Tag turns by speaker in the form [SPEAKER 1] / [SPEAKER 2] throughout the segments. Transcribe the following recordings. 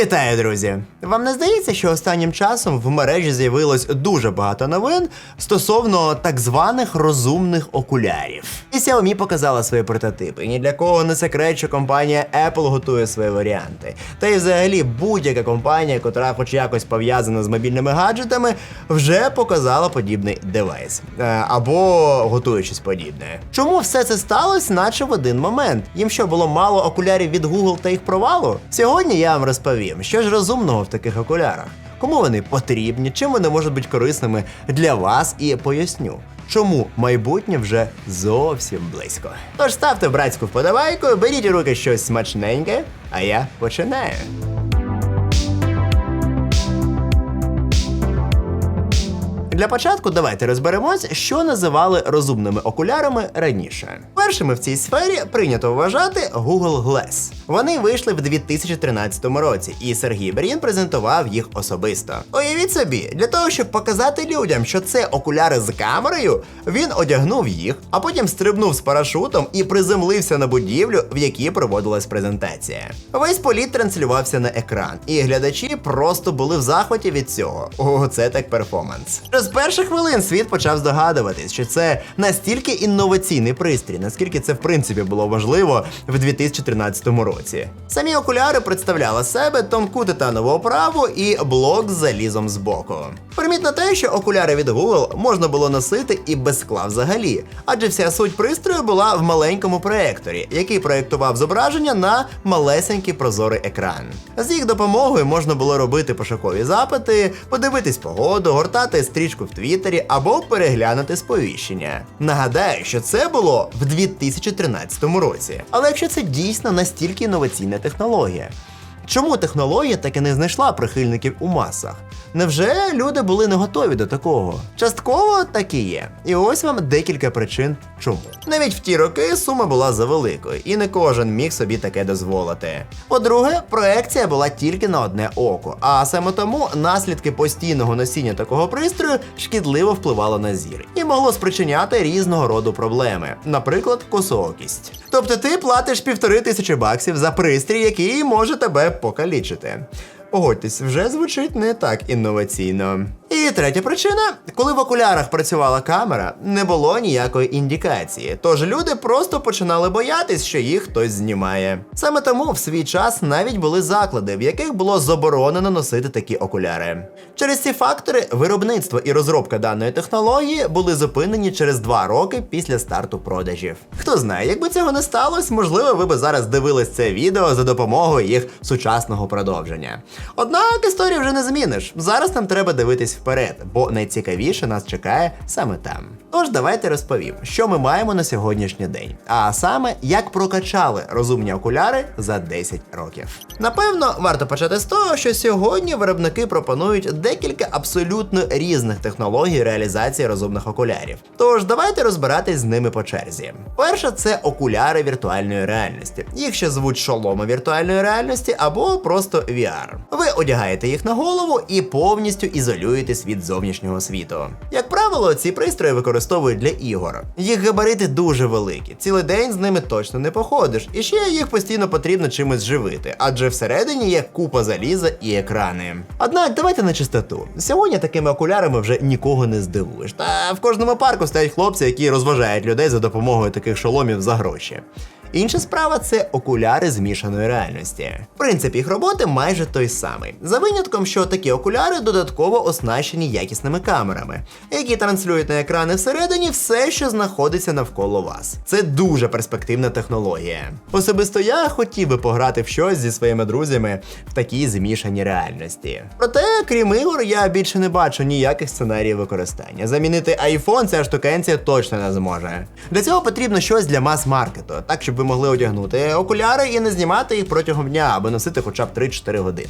[SPEAKER 1] Вітаю, друзі! Вам не здається, що останнім часом в мережі з'явилось дуже багато новин стосовно так званих розумних окулярів. І Xiaomi показала свої прототипи. Ні для кого не секрет, що компанія Apple готує свої варіанти. Та й взагалі будь-яка компанія, котра хоч якось пов'язана з мобільними гаджетами, вже показала подібний девайс. Е, або готує щось подібне. Чому все це сталося, наче в один момент? Їм що було мало окулярів від Google та їх провалу? Сьогодні я вам розповім, що ж розумного в таких окулярах, кому вони потрібні, чим вони можуть бути корисними для вас, і поясню. Чому майбутнє вже зовсім близько? Тож ставте братську вподобайку, беріть у руки щось смачненьке, а я починаю. Для початку давайте розберемось, що називали розумними окулярами раніше. Першими в цій сфері прийнято вважати Google Glass. Вони вийшли в 2013 році, і Сергій Брін презентував їх особисто. Уявіть собі, для того, щоб показати людям, що це окуляри з камерою, він одягнув їх, а потім стрибнув з парашутом і приземлився на будівлю, в якій проводилась презентація. Весь політ транслювався на екран, і глядачі просто були в захваті від цього. О, це так перформанс. Вже з перших хвилин світ почав здогадуватись, що це настільки інноваційний пристрій, наскільки це в принципі було важливо в 2013 році. Самі окуляри представляли себе тонку титанову оправу і блок з залізом збоку. Примітно те, що окуляри від Google можна було носити і без скла взагалі, адже вся суть пристрою була в маленькому проекторі, який проєктував зображення на малесенький прозорий екран. З їх допомогою можна було робити пошукові запити, подивитись погоду, гортати стрічку в Твіттері або переглянути сповіщення. Нагадаю, що це було в 2013 році. Але якщо це дійсно настільки інноваційна технологія, Чому технологія так і не знайшла прихильників у масах? Невже люди були не готові до такого? Частково так і є. І ось вам декілька причин, чому. Навіть в ті роки сума була завеликою, і не кожен міг собі таке дозволити. По-друге, проекція була тільки на одне око, а саме тому наслідки постійного носіння такого пристрою шкідливо впливало на зір і могло спричиняти різного роду проблеми, наприклад, косоокість. Тобто ти платиш півтори тисячі баксів за пристрій, який може тебе покалічити. Погодьтесь, вже звучить не так інноваційно. І третя причина, коли в окулярах працювала камера, не було ніякої індикації, тож люди просто починали боятись, що їх хтось знімає. Саме тому в свій час навіть були заклади, в яких було заборонено носити такі окуляри. Через ці фактори виробництво і розробка даної технології були зупинені через два роки після старту продажів. Хто знає, якби цього не сталося, можливо, ви би зараз дивились це відео за допомогою їх сучасного продовження. Однак історію вже не зміниш. Зараз нам треба дивитись вперед, бо найцікавіше нас чекає саме там. Тож давайте розповім, що ми маємо на сьогоднішній день, а саме як прокачали розумні окуляри за 10 років. Напевно, варто почати з того, що сьогодні виробники пропонують декілька абсолютно різних технологій реалізації розумних окулярів. Тож давайте розбиратись з ними по черзі. Перша це окуляри віртуальної реальності. Їх ще звуть шоломи віртуальної реальності або просто VR. Ви одягаєте їх на голову і повністю ізолюєтесь від зовнішнього світу. Як правило, ці пристрої використовують для ігор. Їх габарити дуже великі. Цілий день з ними точно не походиш, і ще їх постійно потрібно чимось живити, адже всередині є купа заліза і екрани. Однак давайте на чистоту. Сьогодні такими окулярами вже нікого не здивуєш. Та в кожному парку стоять хлопці, які розважають людей за допомогою таких шоломів за гроші. Інша справа це окуляри змішаної реальності. Принцип їх роботи майже той самий. За винятком, що такі окуляри додатково оснащені якісними камерами, які транслюють на екрани всередині все, що знаходиться навколо вас. Це дуже перспективна технологія. Особисто я хотів би пограти в щось зі своїми друзями в такій змішаній реальності. Проте, крім ігор, я більше не бачу ніяких сценаріїв використання. Замінити iPhone ця штукенція точно не зможе. Для цього потрібно щось для мас-маркету, так щоб ви могли одягнути окуляри і не знімати їх протягом дня, аби носити хоча б 3-4 години.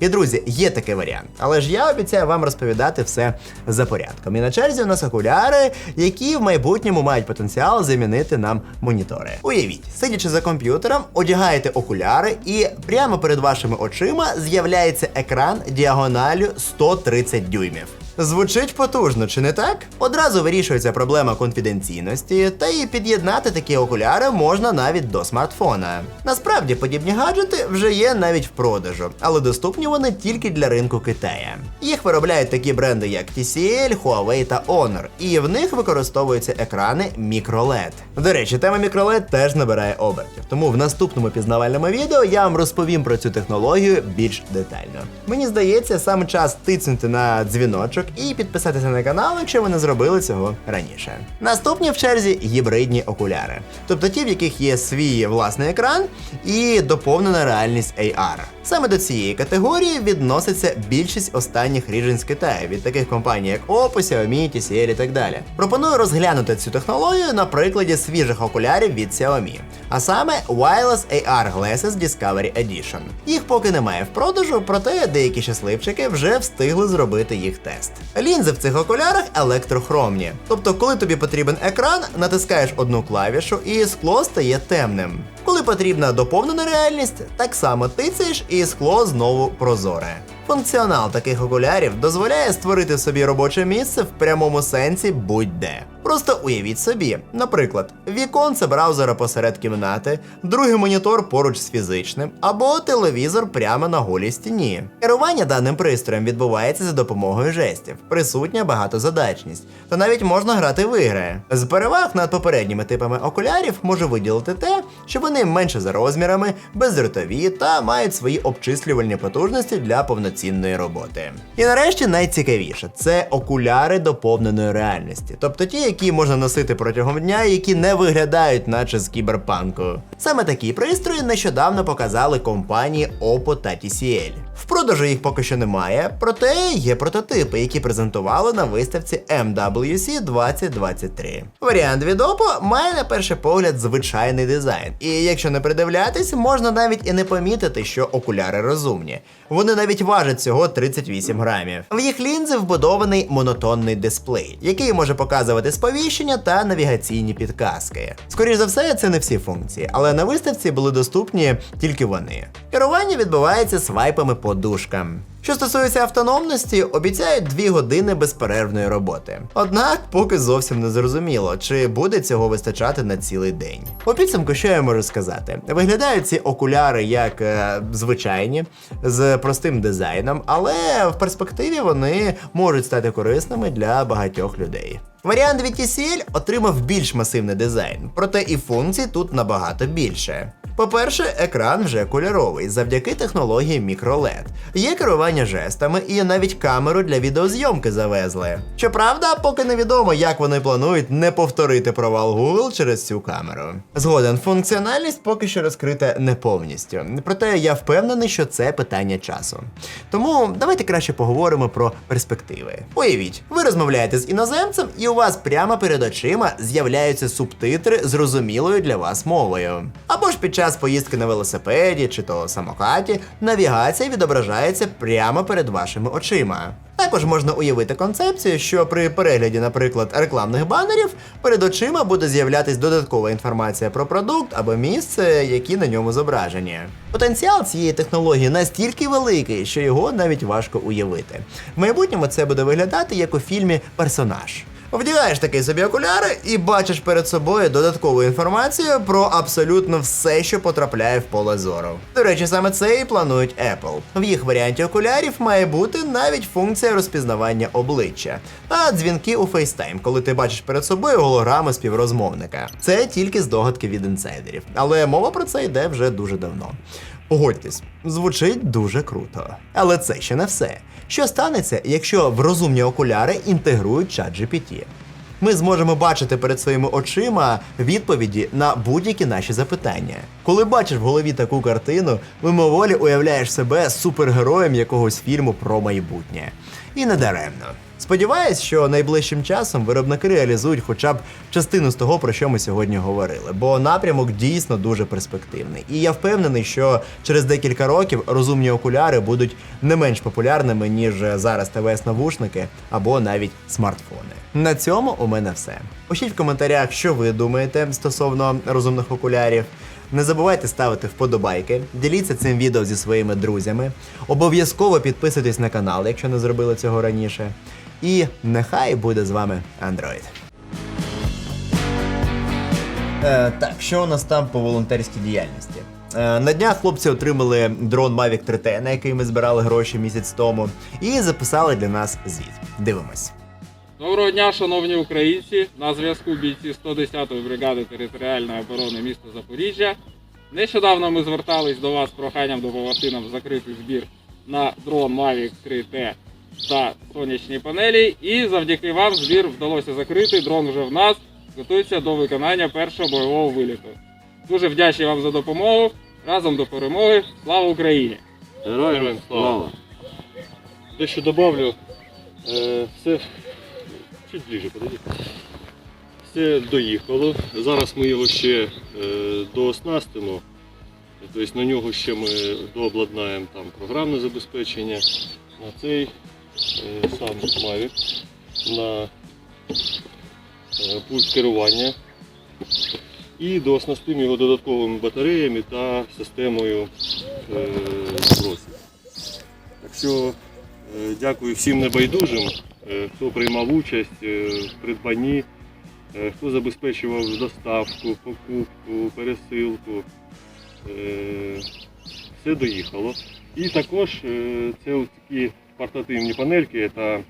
[SPEAKER 1] І друзі, є такий варіант. Але ж я обіцяю вам розповідати все за порядком. І на черзі у нас окуляри, які в майбутньому мають потенціал замінити нам монітори. Уявіть, сидячи за комп'ютером, одягаєте окуляри, і прямо перед вашими очима з'являється екран діагоналю 130 дюймів. Звучить потужно, чи не так? Одразу вирішується проблема конфіденційності, та і під'єднати такі окуляри можна навіть до смартфона. Насправді подібні гаджети вже є навіть в продажу, але доступні вони тільки для ринку Китая. Їх виробляють такі бренди, як TCL, Huawei та Honor, і в них використовуються екрани MicroLED. До речі, тема MicroLED теж набирає обертів, тому в наступному пізнавальному відео я вам розповім про цю технологію більш детально. Мені здається, саме час тицнути на дзвіночок і підписатися на канал, якщо ви не зробили цього раніше. Наступні в черзі гібридні окуляри, тобто ті, в яких є свій власний екран і доповнена реальність AR. Саме до цієї категорії відноситься більшість останніх рішень з Китаю від таких компаній, як Oppo, Xiaomi, TCL і так далі. Пропоную розглянути цю технологію на прикладі свіжих окулярів від Xiaomi, а саме Wireless AR Glasses Discovery Edition. Їх поки немає в продажу, проте деякі щасливчики вже встигли зробити їх тест. Лінзи в цих окулярах електрохромні. Тобто, коли тобі потрібен екран, натискаєш одну клавішу і скло стає темним. Коли потрібна доповнена реальність, так само тицяєш і скло знову прозоре. Функціонал таких окулярів дозволяє створити собі робоче місце в прямому сенсі будь-де. Просто уявіть собі, наприклад, віконце браузера посеред кімнати, другий монітор поруч з фізичним, або телевізор прямо на голій стіні. Керування даним пристроєм відбувається за допомогою жестів, присутня багатозадачність, та навіть можна грати в ігри. З переваг над попередніми типами окулярів можу виділити те, що вони менше за розмірами, бездротові та мають свої обчислювальні потужності для повноцінної роботи. І нарешті найцікавіше це окуляри доповненої реальності, тобто ті, які можна носити протягом дня, які не виглядають, наче з кіберпанку. Саме такі пристрої нещодавно показали компанії Oppo та TCL. В продажу їх поки що немає, проте є прототипи, які презентували на виставці MWC 2023. Варіант від Oppo має на перший погляд звичайний дизайн, і якщо не придивлятись, можна навіть і не помітити, що окуляри розумні. Вони навіть важать всього 38 грамів. В їх лінзи вбудований монотонний дисплей, який може показувати сповіщення та навігаційні підказки. Скоріше за все, це не всі функції, але на виставці були доступні тільки вони. Керування відбувається свайпами по дужкам. Що стосується автономності, обіцяють 2 години безперервної роботи. Однак поки зовсім не зрозуміло, чи буде цього вистачати на цілий день. У підсумку, що я можу сказати? Виглядають ці окуляри як е, звичайні, з простим дизайном, але в перспективі вони можуть стати корисними для багатьох людей. Варіант від TCL отримав більш масивний дизайн, проте і функцій тут набагато більше. По-перше, екран вже кольоровий завдяки технології MicroLED. Є керування жестами і навіть камеру для відеозйомки завезли. Щоправда, поки невідомо, як вони планують не повторити провал Google через цю камеру. Згоден, функціональність поки що розкрита не повністю. Проте я впевнений, що це питання часу. Тому давайте краще поговоримо про перспективи. Уявіть, ви розмовляєте з іноземцем, і у вас прямо перед очима з'являються субтитри зрозумілою для вас мовою. Або ж під час поїздки на велосипеді чи то самокаті навігація відображається прямо перед вашими очима. Також можна уявити концепцію, що при перегляді, наприклад, рекламних банерів перед очима буде з'являтись додаткова інформація про продукт або місце, які на ньому зображені. Потенціал цієї технології настільки великий, що його навіть важко уявити. В майбутньому це буде виглядати як у фільмі Персонаж. Вдягаєш такий собі окуляри і бачиш перед собою додаткову інформацію про абсолютно все, що потрапляє в поле зору. До речі, саме це і планують Apple. В їх варіанті окулярів має бути навіть функція розпізнавання обличчя та дзвінки у FaceTime, коли ти бачиш перед собою голограми співрозмовника. Це тільки здогадки від інсайдерів, але мова про це йде вже дуже давно. Погодьтесь, звучить дуже круто. Але це ще не все. Що станеться, якщо в розумні окуляри інтегрують чат GPT? Ми зможемо бачити перед своїми очима відповіді на будь-які наші запитання. Коли бачиш в голові таку картину, мимоволі уявляєш себе супергероєм якогось фільму про майбутнє. І не даремно. Сподіваюсь, що найближчим часом виробники реалізують хоча б частину з того, про що ми сьогодні говорили, бо напрямок дійсно дуже перспективний. І я впевнений, що через декілька років розумні окуляри будуть не менш популярними, ніж зараз ТВС-навушники або навіть смартфони. На цьому у мене все. Пишіть в коментарях, що ви думаєте стосовно розумних окулярів. Не забувайте ставити вподобайки, діліться цим відео зі своїми друзями. Обов'язково підписуйтесь на канал, якщо не зробили цього раніше. І нехай буде з вами Android. Е, так, що у нас там по волонтерській діяльності? Е, на днях хлопці отримали дрон Mavic 3T, на який ми збирали гроші місяць тому, і записали для нас звіт. Дивимось.
[SPEAKER 2] Доброго дня, шановні українці! На зв'язку бійці 110-ї бригади територіальної оборони міста Запоріжжя. Нещодавно ми звертались до вас з проханням допомогти нам закрити збір на дрон Mavic 3T та сонячні панелі. І завдяки вам збір вдалося закрити. Дрон вже в нас готується до виконання першого бойового виліту. Дуже вдячний вам за допомогу. Разом до перемоги. Слава Україні!
[SPEAKER 3] Героям слава! Дещо добавлю. Е, Все чуть ближе, подойди. Все доїхало. Зараз ми його ще е, дооснастимо. Тобто на нього ще ми дообладнаємо там програмне забезпечення. На цей сам Mavic, на е, пульт керування. І дооснастимо його додатковими батареями та системою е, збросів. Так що е, дякую всім небайдужим, е, хто приймав участь е, в придбанні, е, хто забезпечував доставку, покупку, пересилку. Е, Все доїхало. І також е, це ось такі портативні панельки та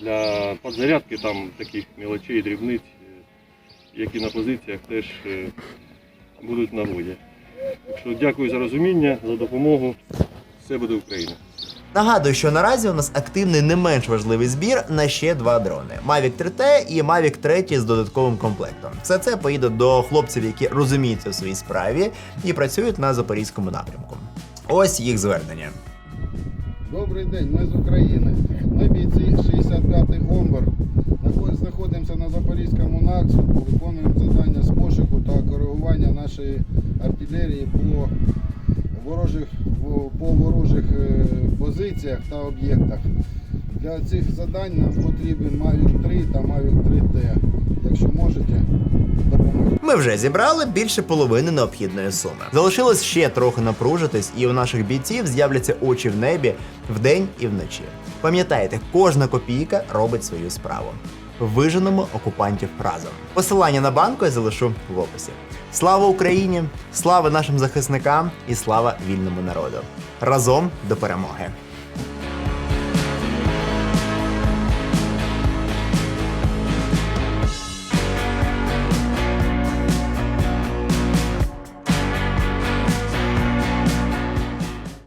[SPEAKER 3] для підзарядки там таких мелочей, дрібниць, які на позиціях теж е, будуть на воді. Так що дякую за розуміння, за допомогу. Все буде Україна.
[SPEAKER 1] Нагадую, що наразі у нас активний не менш важливий збір на ще два дрони: Mavic 3T і Mavic 3 з додатковим комплектом. Все це поїде до хлопців, які розуміються в своїй справі і працюють на запорізькому напрямку. Ось їх звернення.
[SPEAKER 4] Добрий день, ми з України. Ми бійці 65-й Омбер. Знаходь- Знаходимося на Запорізькому напрямку, виконуємо завдання з пошуку та коригування нашої артилерії по ворожих, по ворожих е, позиціях та об'єктах. Для цих завдань нам потрібен Mavic 3 та Mavic 3T. Якщо можете, допоможіть.
[SPEAKER 1] Ми вже зібрали більше половини необхідної суми. Залишилось ще трохи напружитись, і у наших бійців з'являться очі в небі вдень і вночі. Пам'ятайте, кожна копійка робить свою справу. Виженемо окупантів разом. Посилання на банку я залишу в описі. Слава Україні! Слава нашим захисникам і слава вільному народу! Разом до перемоги!